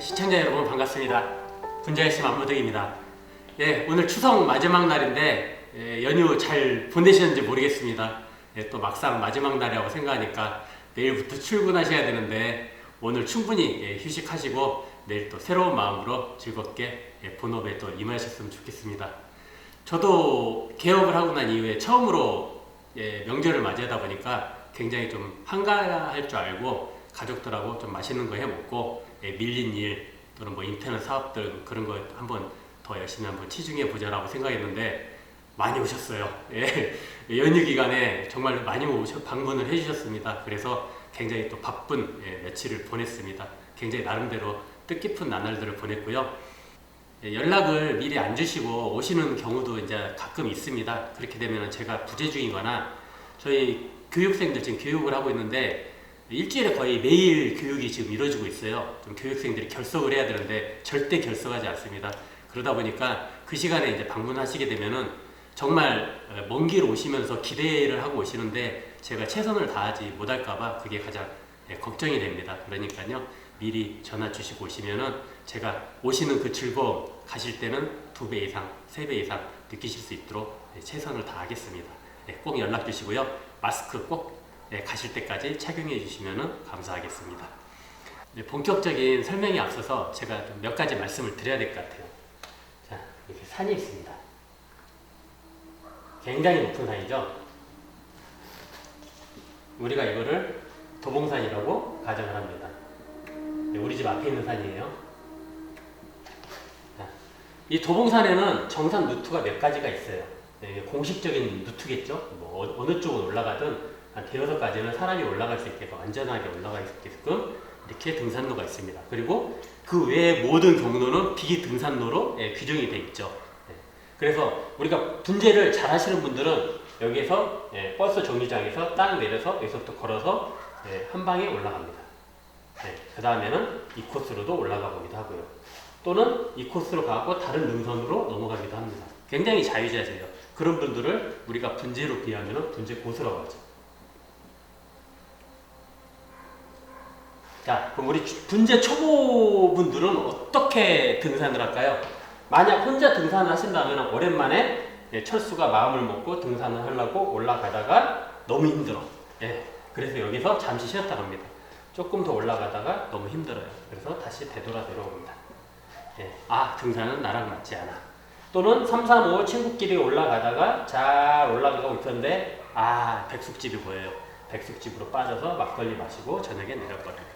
시청자 여러분 반갑습니다. 분자의심 안무득입니다. 예, 오늘 추석 마지막 날인데 예, 연휴 잘 보내셨는지 모르겠습니다. 예, 또 막상 마지막 날이라고 생각하니까 내일부터 출근하셔야 되는데 오늘 충분히 예, 휴식하시고 내일 또 새로운 마음으로 즐겁게 예, 본업에 또 임하셨으면 좋겠습니다. 저도 개업을 하고 난 이후에 처음으로 예, 명절을 맞이하다 보니까 굉장히 좀 한가할 줄 알고 가족들하고 좀 맛있는 거 해 먹고 예, 밀린 일 또는 뭐 인터넷 사업들 그런 거 한번 더 열심히 한번 치중해 보자라고 생각했는데 많이 오셨어요. 예, 연휴 기간에 정말 많이 오셔 방문을 해주셨습니다. 그래서 굉장히 또 바쁜 예, 며칠을 보냈습니다. 굉장히 나름대로 뜻깊은 나날들을 보냈고요. 예, 연락을 미리 안 주시고 오시는 경우도 이제 가끔 있습니다. 그렇게 되면 제가 부재 중이거나 저희 교육생들 지금 교육을 하고 있는데 일주일에 거의 매일 교육이 지금 이루어지고 있어요. 좀 교육생들이 결석을 해야 되는데 절대 결석하지 않습니다. 그러다 보니까 그 시간에 이제 방문하시게 되면은 정말 어, 먼길 오시면서 기대를 하고 오시는데 제가 최선을 다하지 못할까봐 그게 가장 예, 걱정이 됩니다. 그러니까요 미리 전화 주시고 오시면은 제가 오시는 그 즐거움 가실 때는 두 배 이상, 세 배 이상 느끼실 수 있도록 예, 최선을 다하겠습니다. 예, 꼭 연락 주시고요 마스크 꼭 예, 가실 때까지 착용해 주시면 감사하겠습니다. 네, 본격적인 설명에 앞서서 제가 좀몇 가지 말씀을 드려야 될 것 같아요. 자, 이렇게 산이 있습니다. 굉장히 높은 산이죠. 우리가 이거를 도봉산이라고 가정을 합니다. 네, 우리 집 앞에 있는 산이에요. 자, 이 도봉산에는 정상 루트가 몇 가지가 있어요. 네, 공식적인 루트겠죠. 뭐 어- 어느 쪽으로 올라가든 한 대여섯 가지는 사람이 올라갈 수 있게끔 안전하게 올라갈 수 있게끔 이렇게 등산로가 있습니다. 그리고 그 외의 모든 경로는 비등산로로 예, 규정이 돼 있죠. 예. 그래서 우리가 분재를 잘 하시는 분들은 여기서 예, 버스 정류장에서 딱 내려서 여기서부터 걸어서 예, 한 방에 올라갑니다. 그 다음에는 이 코스로도 올라가 보기도 하고요. 또는 이 코스로 가고 다른 능선으로 넘어가기도 합니다. 굉장히 자유자재예요. 그런 분들을 우리가 분재로 비하면 분재 고수라고 하죠. 자, 그럼 우리 주- 분재 초보분들은 어떻게 등산을 할까요? 만약 혼자 등산을 하신다면 오랜만에 예, 철수가 마음을 먹고 등산을 하려고 올라가다가 너무 힘들어. 예, 그래서 여기서 잠시 쉬었다 갑니다. 조금 더 올라가다가 너무 힘들어요. 그래서 다시 되돌아 내려옵니다. 예, 아, 등산은 나랑 맞지 않아. 또는 3, 4, 5 친구끼리 올라가다가 잘 올라가고 있었는데 아, 백숙집이 보여요. 백숙집으로 빠져서 막걸리 마시고 저녁에 내려버려요.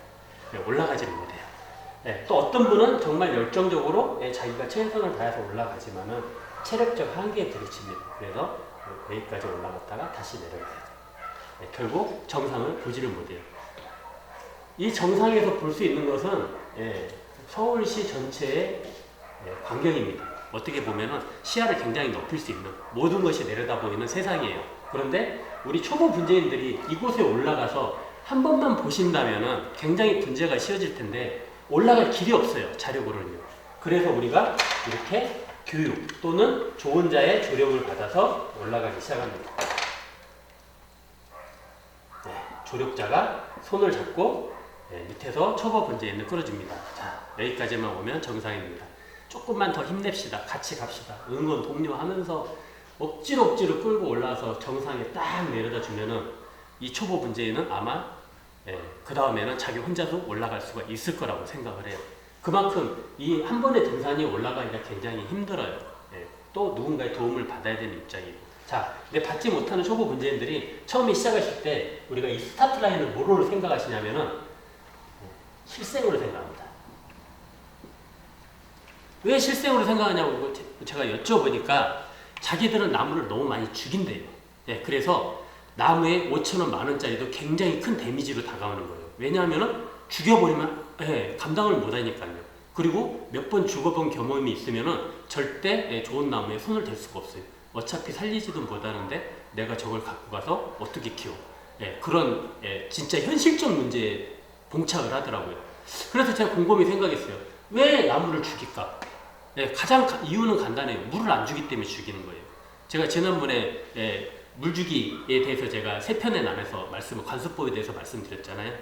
예, 올라가지를 못해요. 예, 또 어떤 분은 정말 열정적으로 예, 자기가 최선을 다해서 올라가지만은 체력적 한계에 부딪힙니다. 그래서 여기까지 올라갔다가 다시 내려가야 돼요. 예, 결국 정상을 보지를 못해요. 이 정상에서 볼 수 있는 것은 예, 서울시 전체의 예, 광경입니다. 어떻게 보면은 시야를 굉장히 높일 수 있는 모든 것이 내려다 보이는 세상이에요. 그런데 우리 초보 분재인들이 이곳에 올라가서 한 번만 보신다면은 굉장히 분재가 쉬워질 텐데 올라갈 길이 없어요. 자력으로는요. 그래서 우리가 이렇게 교육 또는 좋은 자의 조력을 받아서 올라가기 시작합니다. 네, 조력자가 손을 잡고 네, 밑에서 초보 분재인을 끌어줍니다. 자, 여기까지만 오면 정상입니다. 조금만 더 힘냅시다. 같이 갑시다. 응원 독려하면서 억지로 억지로 끌고 올라와서 정상에 딱 내려다 주면은 이 초보 분재인은 아마 예, 그 다음에는 자기 혼자도 올라갈 수가 있을 거라고 생각을 해요. 그만큼 이 한 번의 등산이 올라가기가 굉장히 힘들어요. 예, 또 누군가의 도움을 받아야 되는 입장이고. 자, 근데 받지 못하는 초보 분재인들이 처음에 시작하실 때 우리가 이 스타트 라인을 뭐로 생각하시냐면은 예, 실생으로 생각합니다. 왜 실생으로 생각하냐고 제- 제가 여쭤보니까 자기들은 나무를 너무 많이 죽인대요. 예, 그래서 나무에 5천원 만원짜리도 굉장히 큰 데미지로 다가오는 거예요. 왜냐하면 죽여버리면 예, 감당을 못하니까요. 그리고 몇 번 죽어본 경험이 있으면은 절대 예, 좋은 나무에 손을 댈 수가 없어요. 어차피 살리지도 못하는데 내가 저걸 갖고 가서 어떻게 키워? 예, 그런 예, 진짜 현실적 문제에 봉착을 하더라고요. 그래서 제가 곰곰이 생각했어요. 왜 나무를 죽일까? 예, 가장 가- 이유는 간단해요. 물을 안 주기 때문에 죽이는 거예요. 제가 지난번에 예, 물주기에 대해서 제가 세 편에 나눠서 말씀을 관수법에 대해서 말씀드렸잖아요.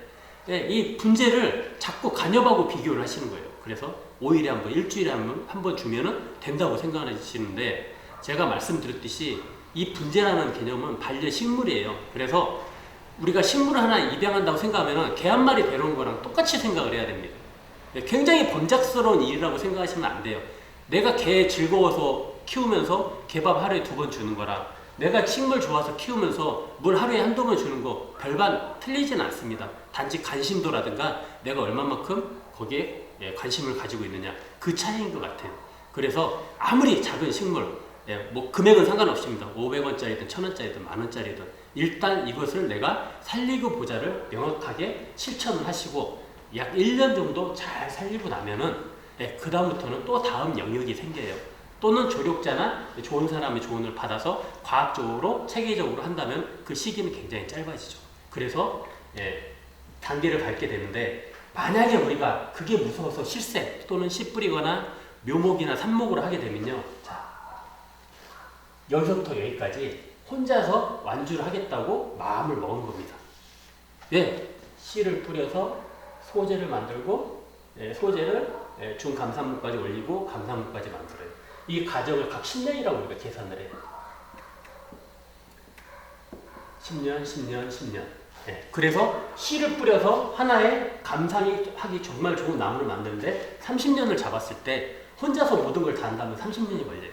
예, 이 분재를 자꾸 간엽하고 비교를 하시는 거예요. 그래서 5일에 한 번, 일주일에 한 번, 한 번 주면은 된다고 생각하시는데 제가 말씀드렸듯이 이 분재라는 개념은 반려 식물이에요. 그래서 우리가 식물 하나 입양한다고 생각하면은 개 한 마리 데려온 거랑 똑같이 생각을 해야 됩니다. 네, 굉장히 번잡스러운 일이라고 생각하시면 안 돼요. 내가 개 즐거워서 키우면서 개밥 하루에 두 번 주는 거랑 내가 식물 좋아서 키우면서 물 하루에 한두 번 주는 거 별반 틀리진 않습니다. 단지 관심도라든가 내가 얼마만큼 거기에 예, 관심을 가지고 있느냐 그 차이인 것 같아요. 그래서 아무리 작은 식물 예, 뭐 금액은 상관없습니다. 500원짜리든 1000원짜리든 만원짜리든 일단 이것을 내가 살리고 보자를 명확하게 실천을 하시고 약 1년 정도 잘 살리고 나면은 예, 그 다음부터는 또 다음 영역이 생겨요. 또는 조력자나 좋은 사람의 조언을 받아서 과학적으로 체계적으로 한다면 그 시기는 굉장히 짧아지죠. 그래서 예, 단계를 밟게 되는데 만약에 우리가 그게 무서워서 실생 또는 씨 뿌리거나 묘목이나 삽목으로 하게 되면요. 자, 여기서부터 여기까지 혼자서 완주를 하겠다고 마음을 먹은 겁니다. 예, 씨를 뿌려서 소재를 만들고 예, 소재를 예, 중감산목까지 올리고 감산목까지 만들어요. 이 과정을 각 10년이라고 우리가 계산을 해요. 10년, 10년, 10년. 예, 그래서 씨를 뿌려서 하나의 감상이 하기 정말 좋은 나무를 만드는데 30년을 잡았을 때 혼자서 모든 걸 다 한다면 30년이 걸려요.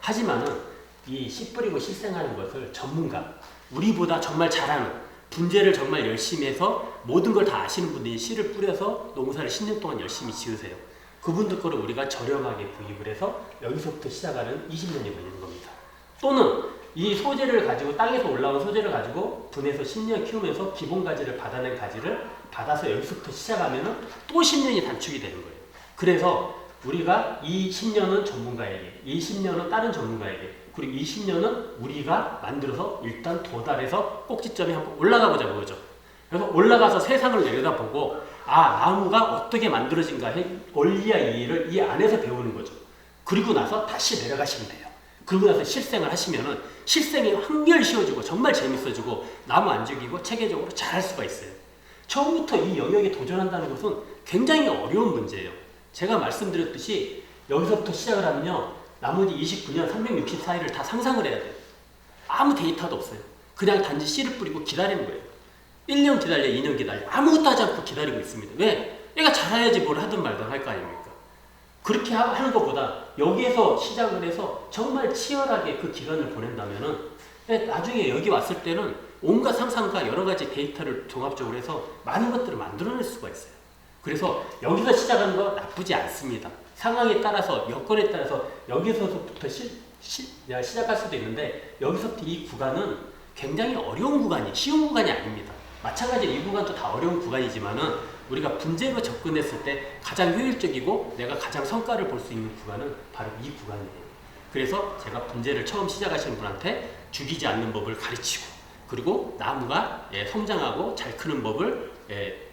하지만은 이 씨 뿌리고 실생하는 것을 전문가, 우리보다 정말 잘하는 분재를 정말 열심히 해서 모든 걸 다 아시는 분들이 씨를 뿌려서 농사를 10년 동안 열심히 지으세요. 그분들 거를 우리가 저렴하게 구입을 해서 여기서부터 시작하는 20년이 걸리는 겁니다. 또는 이 소재를 가지고 땅에서 올라온 소재를 가지고 분해서 10년 키우면서 기본 가지를 받아낸 가지를 받아서 여기서부터 시작하면은 또 10년이 단축이 되는 거예요. 그래서 우리가 이 10년은 전문가에게, 이 10년은 다른 전문가에게, 그리고 이 10년은 우리가 만들어서 일단 도달해서 꼭지점에 한번 올라가 보자 그거죠. 그래서 올라가서 세상을 내려다보고 아 나무가 어떻게 만들어진가 해 원리와 이해를 이 안에서 배우는 거죠. 그리고 나서 다시 내려가시면 돼요. 그리고 나서 실생을 하시면은 실생이 한결 쉬워지고 정말 재밌어지고 나무 안 죽이고 체계적으로 잘할 수가 있어요. 처음부터 이 영역에 도전한다는 것은 굉장히 어려운 문제예요. 제가 말씀드렸듯이 여기서부터 시작을 하면요. 나머지 29년 364일을 다 상상을 해야 돼요. 아무 데이터도 없어요. 그냥 단지 씨를 뿌리고 기다리는 거예요. 1년 기다려, 2년 기다려. 아무것도 하지 않고 기다리고 있습니다. 왜? 얘가 잘해야지 뭘 하든 말든 할 거 아닙니까? 그렇게 하- 하는 것보다 여기에서 시작을 해서 정말 치열하게 그 기간을 보낸다면은 예, 나중에 여기 왔을 때는 온갖 상상과 여러 가지 데이터를 종합적으로 해서 많은 것들을 만들어낼 수가 있어요. 그래서 여기서 시작하는 거 나쁘지 않습니다. 상황에 따라서 여건에 따라서 여기서부터 시, 시, 야, 시작할 수도 있는데 여기서부터 이 구간은 굉장히 어려운 구간이 쉬운 구간이 아닙니다. 마찬가지로 이 구간도 다 어려운 구간이지만은 우리가 분재로 접근했을 때 가장 효율적이고 내가 가장 성과를 볼 수 있는 구간은 바로 이 구간이에요. 그래서 제가 분재를 처음 시작하시는 분한테 죽이지 않는 법을 가르치고 그리고 나무가 예, 성장하고 잘 크는 법을 예,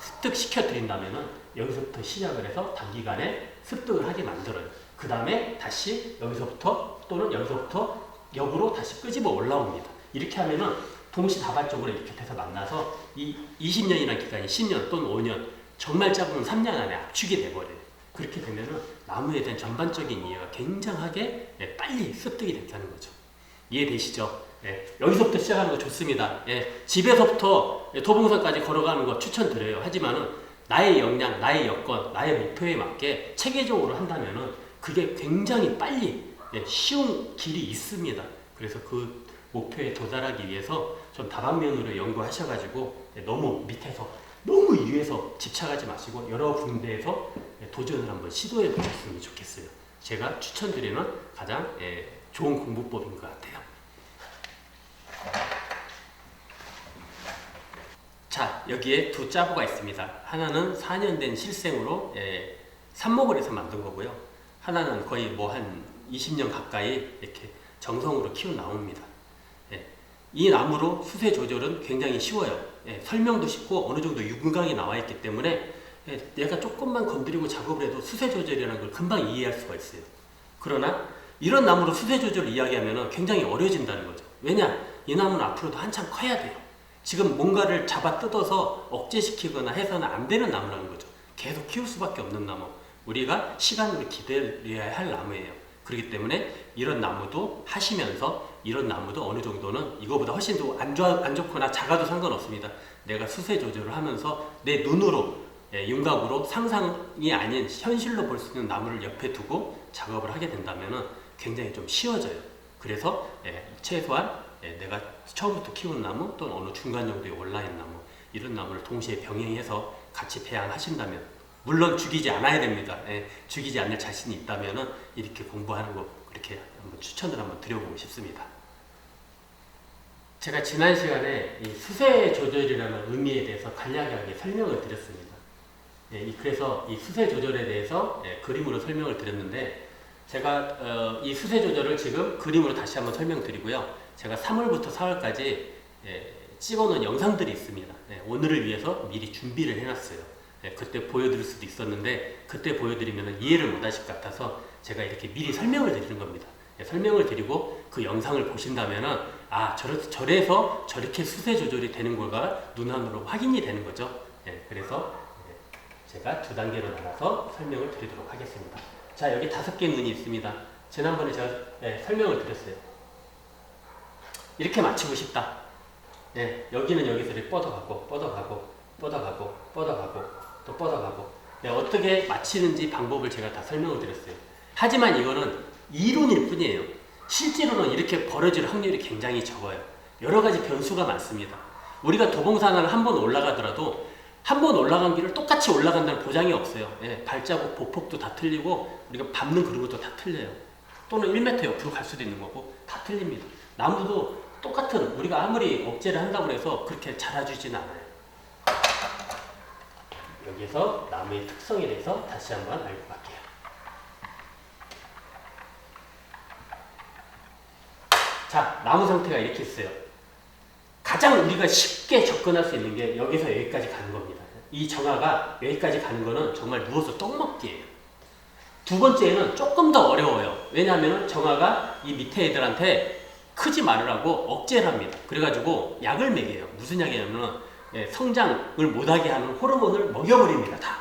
습득시켜 드린다면은 여기서부터 시작을 해서 단기간에 습득을 하게 만들어요. 그 다음에 다시 여기서부터 또는 여기서부터 역으로 다시 끄집어 올라옵니다. 이렇게 하면은 동시다발적으로 이렇게 돼서 만나서 이 20년이라는 기간이 10년 또는 5년 정말 짧으면 3년 안에 압축이 돼버려요. 그렇게 되면은 나무에 대한 전반적인 이해가 굉장하게 예, 빨리 습득이 된다는 거죠. 이해되시죠? 예, 여기서부터 시작하는 거 좋습니다. 예, 집에서부터 예, 도봉산까지 걸어가는 거 추천드려요. 하지만은 나의 역량, 나의 여건, 나의 목표에 맞게 체계적으로 한다면은 그게 굉장히 빨리 예, 쉬운 길이 있습니다. 그래서 그 목표에 도달하기 위해서 좀 다방면으로 연구하셔가지고 예, 너무 밑에서 너무 위에서 집착하지 마시고 여러 군데에서 예, 도전을 한번 시도해 보셨으면 좋겠어요. 제가 추천드리는 가장 예, 좋은 공부법인 것 같아요. 자 여기에 두 짜부가 있습니다. 하나는 4년 된 실생으로 예, 삽목을 해서 만든 거고요. 하나는 거의 뭐 한 20년 가까이 이렇게 정성으로 키운 나무입니다. 예, 이 나무로 수세 조절은 굉장히 쉬워요. 예, 설명도 쉽고 어느 정도 유근강이 나와 있기 때문에 예, 내가 조금만 건드리고 작업을 해도 수세 조절이라는 걸 금방 이해할 수가 있어요. 그러나 이런 나무로 수세 조절을 이야기하면 굉장히 어려워진다는 거죠. 왜냐? 이 나무는 앞으로도 한참 커야 돼요. 지금 뭔가를 잡아 뜯어서 억제시키거나 해서는 안 되는 나무라는 거죠. 계속 키울 수밖에 없는 나무. 우리가 시간으로 기다려야 할 나무예요. 그렇기 때문에 이런 나무도 하시면서 이런 나무도 어느 정도는 이거보다 훨씬 더안 좋거나 작아도 상관없습니다. 내가 수세 조절을 하면서 내 눈으로 예, 윤곽으로 상상이 아닌 현실로 볼 수 있는 나무를 옆에 두고 작업을 하게 된다면은 굉장히 좀 쉬워져요. 그래서 예, 최소한 예, 내가 처음부터 키우는 나무 또는 어느 중간 올라 있는 나무 이런 나무를 동시에 병행해서 같이 배양하신다면 물론 죽이지 않아야 됩니다. 예, 죽이지 않을 자신이 있다면은 이렇게 공부하는 거 그렇게 한번 추천을 한번 드려보고 싶습니다. 제가 지난 시간에 이 수세 조절이라는 의미에 대해서 간략하게 설명을 드렸습니다. 예, 이- 그래서 이 수세 조절에 대해서 예, 그림으로 설명을 드렸는데 제가 어, 이 수세 조절을 지금 그림으로 다시 한번 설명드리고요. 제가 3월부터 4월까지 예, 찍어놓은 영상들이 있습니다. 예, 오늘을 위해서 미리 준비를 해놨어요. 예, 그때 보여드릴 수도 있었는데 그때 보여드리면 이해를 못하실 것 같아서 제가 이렇게 미리 설명을 드리는 겁니다. 예, 설명을 드리고 그 영상을 보신다면은 아 저래, 저래서 저렇게 수세 조절이 되는 거가 눈안으로 확인이 되는 거죠. 예, 그래서 예, 제가 두 단계로 나눠서 설명을 드리도록 하겠습니다. 자 여기 다섯 개 눈이 있습니다. 지난번에 제가 예, 설명을 드렸어요. 이렇게 맞추고 싶다. 예, 여기는 여기서 이렇게 뻗어가고 뻗어가고 뻗어가고 뻗어가고 또 뻗어가고 네, 어떻게 맞히는지 방법을 제가 다 설명을 드렸어요. 하지만 이거는 이론일 뿐이에요. 실제로는 이렇게 벌어질 확률이 굉장히 적어요. 여러 가지 변수가 많습니다. 우리가 도봉산을 한 번 올라가더라도 한 번 올라간 길을 똑같이 올라간다는 보장이 없어요. 예, 발자국, 보폭도 다 틀리고 우리가 밟는 그런 것도 다 틀려요. 또는 1m 옆으로 갈 수도 있는 거고 다 틀립니다. 나무도 똑같은 우리가 아무리 억제를 한다고 해서 그렇게 자라주진 않아요. 여기서 나무의 특성에 대해서 다시 한번 알고 갈게요. 자, 나무 상태가 이렇게 있어요. 가장 우리가 쉽게 접근할 수 있는 게 여기서 여기까지 가는 겁니다. 이 정화가 여기까지 가는 거는 정말 누워서 떡 먹기예요. 두 번째는 조금 더 어려워요. 왜냐하면 정화가 이 밑에 애들한테 크지 말으라고 억제를 합니다. 그래가지고 약을 먹여요. 무슨 약이냐면 예, 성장을 못하게 하는 호르몬을 먹여버립니다. 다.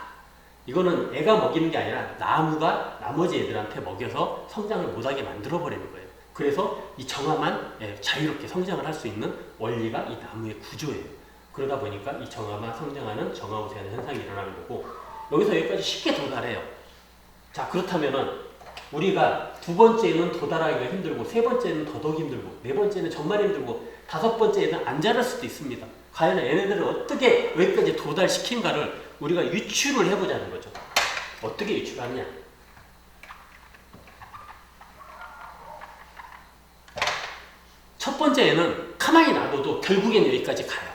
이거는 애가 먹이는 게 아니라 나무가 나머지 애들한테 먹여서 성장을 못하게 만들어버리는 거예요. 그래서 이 정화만 예, 자유롭게 성장을 할 수 있는 원리가 이 나무의 구조예요. 그러다 보니까 이 정화만 성장하는 정화우세하는 현상이 일어나는 거고 여기서 여기까지 쉽게 도달해요. 자 그렇다면은 우리가 두 번째는 도달하기가 힘들고 세 번째는 더더욱 힘들고 네 번째는 정말 힘들고 다섯 번째는 안 자랄 수도 있습니다. 과연 얘네들을 어떻게 여기까지 도달시킨가를 우리가 유추를 해보자는 거죠. 어떻게 유추하느냐? 첫 번째는 가만히 놔둬도 결국엔 여기까지 가요.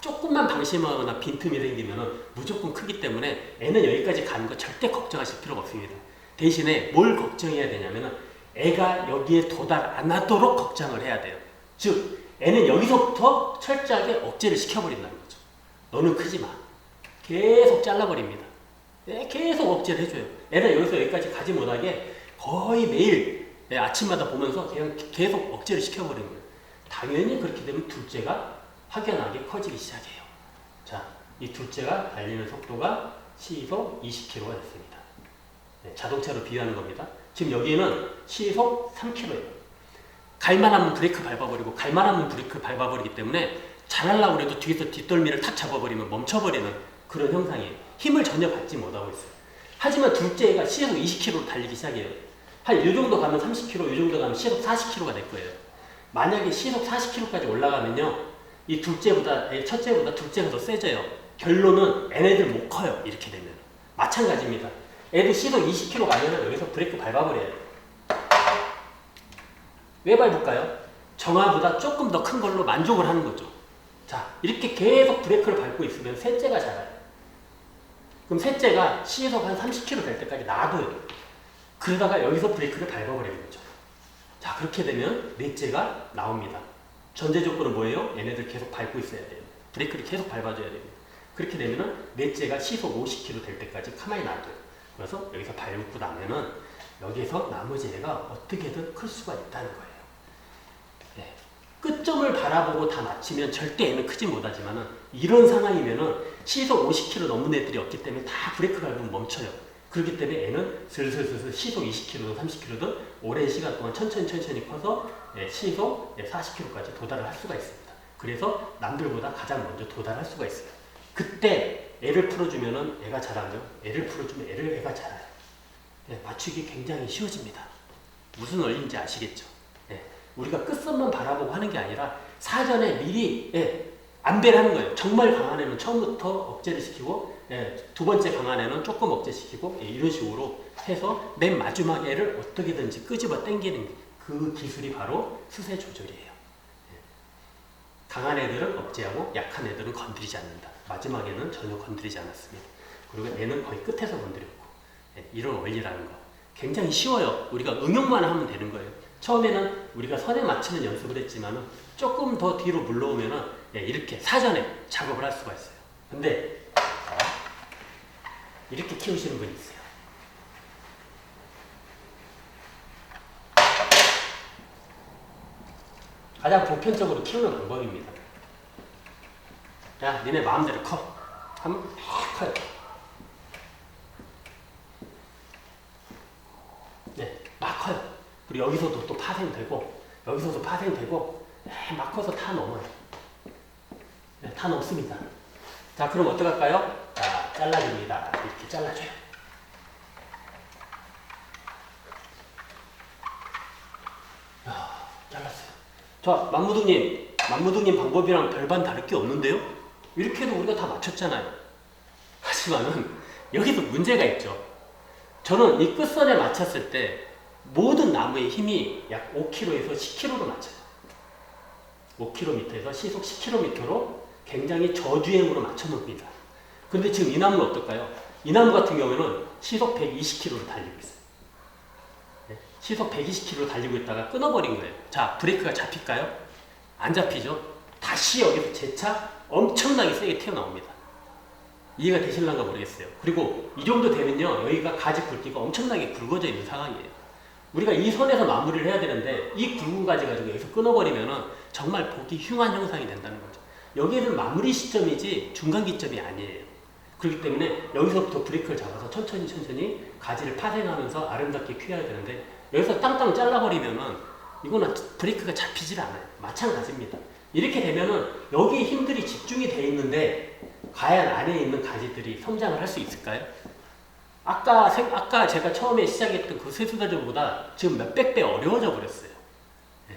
조금만 방심하거나 빈틈이 생기면 무조건 크기 때문에 애는 여기까지 가는 거 절대 걱정하실 필요가 없습니다. 대신에 뭘 걱정해야 되냐면 애가 여기에 도달 안 하도록 걱정을 해야 돼요. 즉 애는 여기서부터 철저하게 억제를 시켜버린다는 거죠. 너는 크지 마. 계속 잘라버립니다. 애 계속 억제를 해줘요. 애는 여기서 여기까지 가지 못하게 거의 매일 네, 아침마다 보면서 그냥 계속 억제를 시켜버리는 거예요. 당연히 그렇게 되면 둘째가 확연하게 커지기 시작해요. 자, 이 둘째가 달리는 속도가 시속 20km가 됐습니다. 네, 자동차로 비유하는 겁니다. 지금 여기는 시속 3km예요. 갈만하면 브레이크 밟아버리고 갈만하면 브레이크 밟아버리기 때문에 잘하려고 해도 뒤에서 뒷덜미를 탁 잡아버리면 멈춰버리는 그런 형상이에요. 힘을 전혀 받지 못하고 있어요. 하지만 둘째가 시속 20km로 달리기 시작해요. 한 이 정도 가면 30km, 이 정도 가면 시속 40km가 될 거예요. 만약에 시속 40km까지 올라가면요. 이 둘째보다, 애 첫째보다 둘째가 더 세져요. 결론은 얘네들 못 커요. 이렇게 되면. 마찬가지입니다. 애들 시속 20km 가면 여기서 브레이크 밟아버려요. 왜 밟을까요? 정화보다 조금 더 큰 걸로 만족을 하는 거죠. 자, 이렇게 계속 브레이크를 밟고 있으면 셋째가 자라요. 그럼 셋째가 시속 한 30km 될 때까지 놔둬요. 그러다가 여기서 브레이크를 밟아버리는 거죠. 자, 그렇게 되면 넷째가 나옵니다. 전제 조건은 뭐예요? 얘네들 계속 밟고 있어야 돼요. 브레이크를 계속 밟아줘야 됩니다. 그렇게 되면은 넷째가 시속 50km 될 때까지 가만히 놔둬요. 그래서 여기서 밟고 나면은 여기서 나머지 애가 어떻게든 클 수가 있다는 거예요. 네. 끝점을 바라보고 다 맞추면 절대 애는 크지 못하지만은 이런 상황이면은 시속 50km 넘는 애들이 없기 때문에 다 브레이크 밟으면 멈춰요. 그렇기 때문에 애는 슬슬슬슬 시속 20km든 30km든 오랜 시간 동안 천천히 천천히 커서 예, 시속 40km까지 도달을 할 수가 있습니다. 그래서 남들보다 가장 먼저 도달할 수가 있어요. 그때 애를 풀어주면은 애가 자라죠. 애를 풀어주면 애를 애가 자라요. 예, 맞추기 굉장히 쉬워집니다. 무슨 원리인지 아시겠죠? 예, 우리가 끝선만 바라보고 하는 게 아니라 사전에 미리 예, 안배를 하는 거예요. 정말 강한 애는 처음부터 억제를 시키고 예, 두 번째 강한 애는 조금 억제시키고 예, 이런 식으로 해서 맨 마지막 애를 어떻게든지 끄집어 당기는 그 기술이 바로 수세 조절이에요. 예. 강한 애들은 억제하고 약한 애들은 건드리지 않는다. 마지막에는 전혀 건드리지 않았습니다. 그리고 애는 거의 끝에서 건드렸고 예, 이런 원리라는 거 굉장히 쉬워요. 우리가 응용만 하면 되는 거예요. 처음에는 우리가 선에 맞추는 연습을 했지만은 조금 더 뒤로 물러오면은 예, 이렇게 사전에 작업을 할 수가 있어요. 근데 어, 이렇게 키우시는 분이 있어요. 가장 보편적으로 키우는 방법입니다. 야, 니네 마음대로 커. 하면 막 커요. 네, 막 커요. 그리고 여기서도 또 파생되고, 여기서도 파생되고, 네, 막 커서 다 넘어요. 네, 다 넘습니다. 자, 그럼 어떡할까요? 자, 잘라줍니다. 이렇게 잘라줘요. 야, 잘랐어요. 자, 만무둥님, 만무둥님 방법이랑 별반 다를 게 없는데요? 이렇게 해도 우리가 다 맞췄잖아요. 하지만은 여기서 문제가 있죠. 저는 이 끝선에 맞췄을 때 모든 나무의 힘이 약 5km에서 10km로 맞춰요. 5km에서 시속 10km로 굉장히 저주행으로 맞춰 놓습니다. 근데 지금 이 나무는 어떨까요? 이 나무 같은 경우에는 시속 120km로 달리고 있어요. 네, 시속 120km로 달리고 있다가 끊어버린 거예요. 자, 브레이크가 잡힐까요? 안 잡히죠? 다시 여기서 재차 엄청나게 세게 튀어나옵니다. 이해가 되실란가 모르겠어요. 그리고 이 정도 되면요, 여기가 가지 굵기가 엄청나게 굵어져 있는 상황이에요. 우리가 이 선에서 마무리를 해야 되는데 이 굵은 가지 가지고 여기서 끊어버리면은 정말 보기 흉한 형상이 된다는 거죠. 여기는 마무리 시점이지 중간 기점이 아니에요. 그렇기 때문에 여기서부터 브레이크를 잡아서 천천히 천천히 가지를 파생하면서 아름답게 퀴어야 되는데 여기서 땅땅 잘라버리면은 이거는 브레이크가 잡히질 않아요. 마찬가지입니다. 이렇게 되면은 여기 힘들이 집중이 돼 있는데 과연 안에 있는 가지들이 성장을 할 수 있을까요? 아까 생- 아까 제가 처음에 시작했던 그 세수자전보다 지금 몇백 배 어려워져 버렸어요. 네.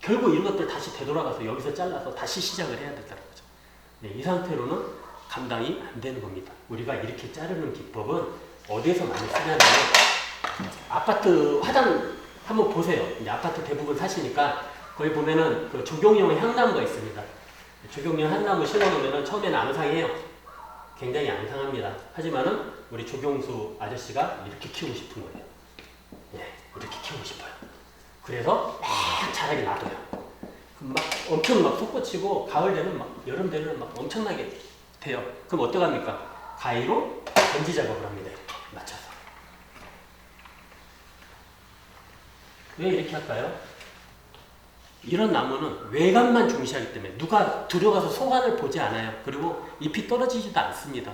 결국 이런 것들 다시 되돌아가서 여기서 잘라서 다시 시작을 해야 된다는 거죠. 네, 이 상태로는 감당이 안 되는 겁니다. 우리가 이렇게 자르는 기법은 어디에서 많이 쓰냐면 아파트 화단 한번 보세요. 이제 아파트 대부분 사시니까 거기 보면은 그 조경용 향나무가 있습니다. 조경용 향나무 심어놓으면 처음에는 앙상해요. 굉장히 앙상합니다. 하지만은 우리 조경수 아저씨가 이렇게 키우고 싶은 거예요. 예, 이렇게 키우고 싶어요. 그래서 막 자라게 놔둬요. 막 엄청 막 솟구치고 가을 되면 막 여름 되면 막 엄청나게 돼요. 그럼 어떡합니까? 가위로 전지 작업을 합니다. 이렇게 맞춰서. 왜 이렇게 할까요? 이런 나무는 외관만 중시하기 때문에 누가 들어가서 속안을 보지 않아요. 그리고 잎이 떨어지지도 않습니다.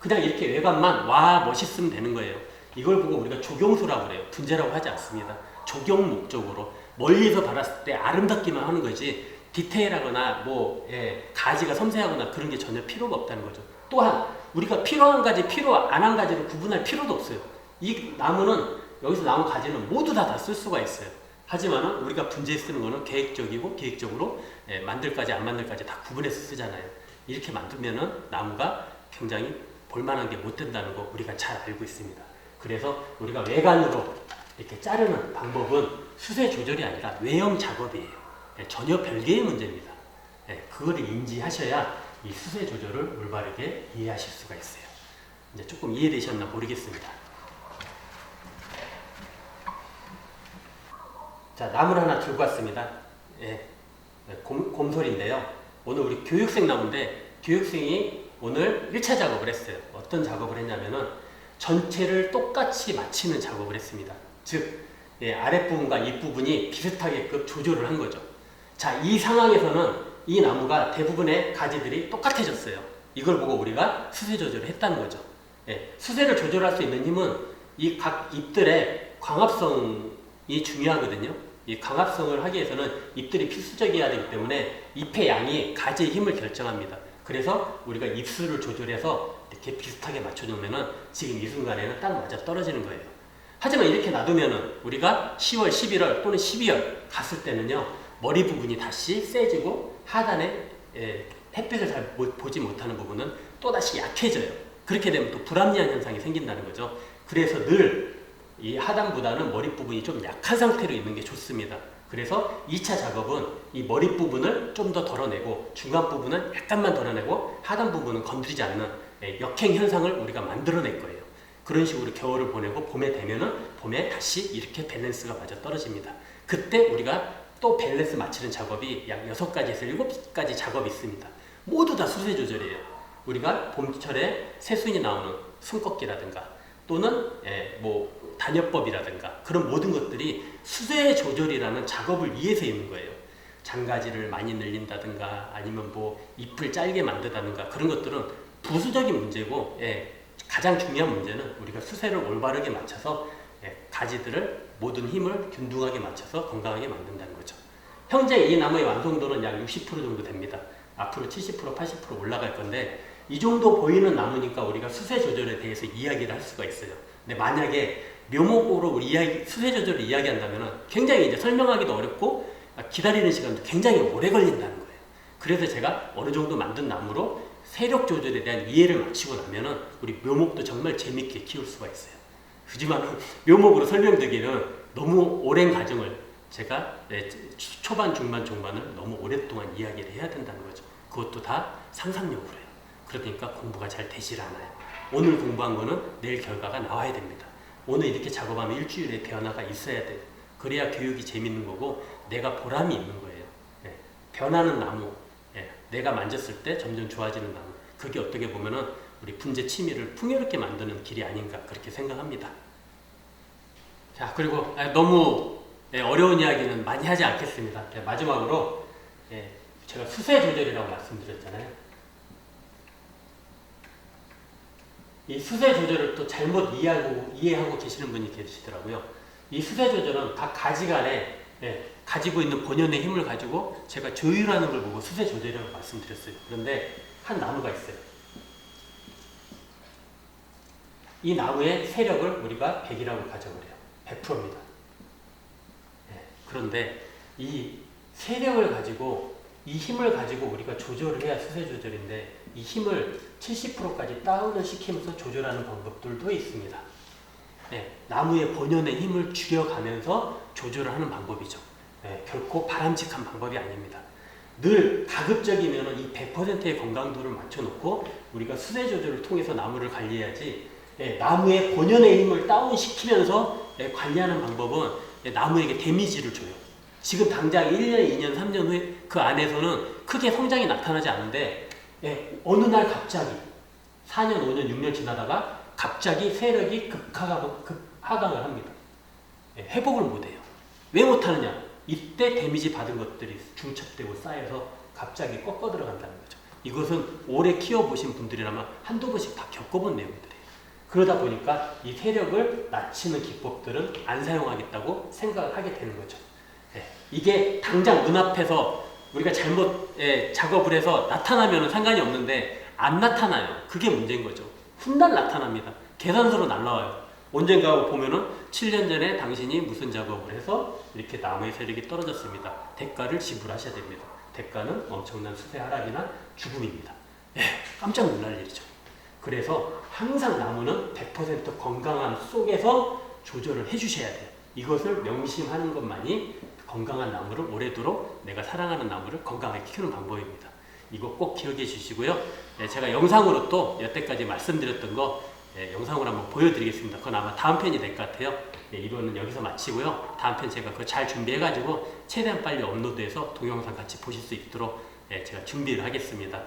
그냥 이렇게 외관만 와 멋있으면 되는 거예요. 이걸 보고 우리가 조경수라고 그래요. 분재라고 하지 않습니다. 조경 목적으로 멀리서 바랐을 때 아름답기만 하는 거지 디테일하거나 뭐 예, 가지가 섬세하거나 그런 게 전혀 필요가 없다는 거죠. 또한 우리가 필요한 가지, 필요 안 한 가지를 구분할 필요도 없어요. 이 나무는 여기서 나온 가지는 모두 다 다 쓸 수가 있어요. 하지만은 우리가 분재에 쓰는 거는 계획적이고 계획적으로 예, 만들까지 안 만들까지 다 구분해서 쓰잖아요. 이렇게 만들면은 나무가 굉장히 볼만한 게 못 된다는 거 우리가 잘 알고 있습니다. 그래서 우리가 외관으로 이렇게 자르는 방법은 수세 조절이 아니라 외형 작업이에요. 예, 전혀 별개의 문제입니다. 예, 그거를 인지하셔야 이 수세 조절을 올바르게 이해하실 수가 있어요. 이제 조금 이해되셨나 모르겠습니다. 자, 나무를 하나 들고 왔습니다. 예, 곰, 곰솔인데요. 오늘 우리 교육생 나무인데 교육생이 오늘 1차 작업을 했어요. 어떤 작업을 했냐면은 전체를 똑같이 맞추는 작업을 했습니다. 즉, 예, 아랫부분과 윗부분이 비슷하게끔 조절을 한 거죠. 자, 이 상황에서는 이 나무가 대부분의 가지들이 똑같아졌어요. 이걸 보고 우리가 수세 조절을 했다는 거죠. 예, 수세를 조절할 수 있는 힘은 이 각 잎들의 광합성이 중요하거든요. 이 광합성을 하기 위해서는 잎들이 필수적이어야 되기 때문에 잎의 양이 가지의 힘을 결정합니다. 그래서 우리가 잎수를 조절해서 이렇게 비슷하게 맞춰주면은 지금 이 순간에는 딱 맞아 떨어지는 거예요. 하지만 이렇게 놔두면은 우리가 10월, 11월 또는 12월 갔을 때는요 머리 부분이 다시 세지고 하단에 예, 햇빛을 잘 못- 보지 못하는 부분은 또 다시 약해져요. 그렇게 되면 또 불합리한 현상이 생긴다는 거죠. 그래서 늘 이 하단보다는 머리 부분이 좀 약한 상태로 있는 게 좋습니다. 그래서 2차 작업은 이 머리 부분을 좀 더 덜어내고 중간 부분은 약간만 덜어내고 하단 부분은 건드리지 않는 예, 역행 현상을 우리가 만들어낼 거예요. 그런 식으로 겨울을 보내고 봄에 되면은 봄에 다시 이렇게 밸런스가 맞아 떨어집니다. 그때 우리가 또 밸런스 맞추는 작업이 약 6가지에서 7가지 작업이 있습니다. 모두 다 수세 조절이에요. 우리가 봄철에 새순이 나오는 숨꺾기라든가 또는 예, 뭐 단엽법이라든가 그런 모든 것들이 수세 조절이라는 작업을 위해서 있는 거예요. 장가지를 많이 늘린다든가 아니면 뭐 잎을 짧게 만든다든가 그런 것들은 부수적인 문제고 예, 가장 중요한 문제는 우리가 수세를 올바르게 맞춰서 예, 가지들을 모든 힘을 균등하게 맞춰서 건강하게 만든다는 거죠. 현재 이 나무의 완성도는 약 60% 정도 됩니다. 앞으로 70% 80% 올라갈 건데 이 정도 보이는 나무니까 우리가 수세 조절에 대해서 이야기를 할 수가 있어요. 근데 만약에 묘목으로 이야기, 수세 조절을 이야기한다면 굉장히 이제 설명하기도 어렵고 기다리는 시간도 굉장히 오래 걸린다는 거예요. 그래서 제가 어느 정도 만든 나무로 세력 조절에 대한 이해를 마치고 나면은 우리 묘목도 정말 재밌게 키울 수가 있어요. 하지만 묘목으로 설명드리기는 너무 오랜 과정을 제가 네, 초반, 중반, 중반을 너무 오랫동안 이야기를 해야 된다는 거죠. 그것도 다 상상력으로 해요. 그러니까 공부가 잘 되질 않아요. 오늘 공부한 거는 내일 결과가 나와야 됩니다. 오늘 이렇게 작업하면 일주일에 변화가 있어야 돼요. 그래야 교육이 재밌는 거고 내가 보람이 있는 거예요. 예, 변하는 나무, 예, 내가 만졌을 때 점점 좋아지는 나무. 그게 어떻게 보면은 우리 분재 취미를 풍요롭게 만드는 길이 아닌가 그렇게 생각합니다. 자 그리고 아, 너무 예, 어려운 이야기는 많이 하지 않겠습니다. 예, 마지막으로 예, 제가 수세 조절이라고 말씀드렸잖아요. 이 수세 조절을 또 잘못 이해하고, 이해하고 계시는 분이 계시더라고요. 이 수세 조절은 각 가지 간에 예, 가지고 있는 본연의 힘을 가지고 제가 조율하는 걸 보고 수세 조절이라고 말씀드렸어요. 그런데 한 나무가 있어요. 이 나무의 세력을 우리가 100이라고 가정을 해요. 100%입니다. 예, 그런데 이 세력을 가지고 이 힘을 가지고 우리가 조절을 해야 수세 조절인데 이 힘을 70%까지 다운을 시키면서 조절하는 방법들도 있습니다. 예, 나무의 본연의 힘을 줄여가면서 조절을 하는 방법이죠. 예, 결코 바람직한 방법이 아닙니다. 늘 가급적이면 이 100%의 건강도를 맞춰놓고 우리가 수세 조절을 통해서 나무를 관리해야지 예, 나무의 본연의 힘을 다운시키면서 예, 관리하는 방법은 예, 나무에게 데미지를 줘요. 지금 당장 1년, 2년, 3년 후에 그 안에서는 크게 성장이 나타나지 않는데 예, 어느 날 갑자기 4년, 5년, 6년 지나다가 갑자기 세력이 극하강, 극하강을 합니다. 예, 회복을 못해요. 왜 못하느냐? 이때 데미지 받은 것들이 중첩되고 쌓여서 갑자기 꺾어 들어간다는 거죠. 이것은 오래 키워보신 분들이라면 한두 번씩 다 겪어본 내용들이에요. 그러다 보니까 이 세력을 낮추는 기법들은 안 사용하겠다고 생각을 하게 되는 거죠. 예, 이게 당장 눈앞에서 우리가 잘못 예, 작업을 해서 나타나면 상관이 없는데 안 나타나요. 그게 문제인 거죠. 훗날 나타납니다. 계산서로 날라와요. 언젠가 보면은 7년 전에 당신이 무슨 작업을 해서 이렇게 나무의 세력이 떨어졌습니다. 대가를 지불하셔야 됩니다. 대가는 엄청난 수세 하락이나 죽음입니다. 예, 깜짝 놀랄 일이죠. 그래서 항상 나무는 100% 건강함 속에서 조절을 해주셔야 돼요. 이것을 명심하는 것만이 건강한 나무를 오래도록 내가 사랑하는 나무를 건강하게 키우는 방법입니다. 이거 꼭 기억해 주시고요. 예, 제가 영상으로 또 여태까지 말씀드렸던 거 예, 영상으로 한번 보여드리겠습니다. 그건 아마 다음 편이 될 것 같아요. 예, 이거는 여기서 마치고요. 다음 편 제가 그거 잘 준비해가지고 최대한 빨리 업로드해서 동영상 같이 보실 수 있도록 예, 제가 준비를 하겠습니다.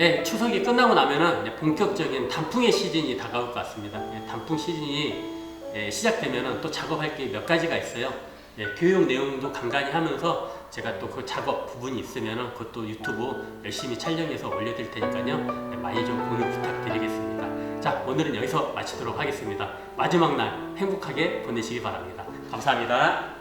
예, 추석이 끝나고 나면은 본격적인 단풍의 시즌이 다가올 것 같습니다. 예, 단풍 시즌이 예, 시작되면은 또 작업할 게 몇 가지가 있어요. 예, 교육 내용도 간간히 하면서 제가 또 그 작업 부분이 있으면은 그것도 유튜브 열심히 촬영해서 올려드릴 테니까요. 예, 많이 좀 공유 부탁드리겠습니다. 자, 오늘은 여기서 마치도록 하겠습니다. 마지막 날 행복하게 보내시기 바랍니다. 감사합니다.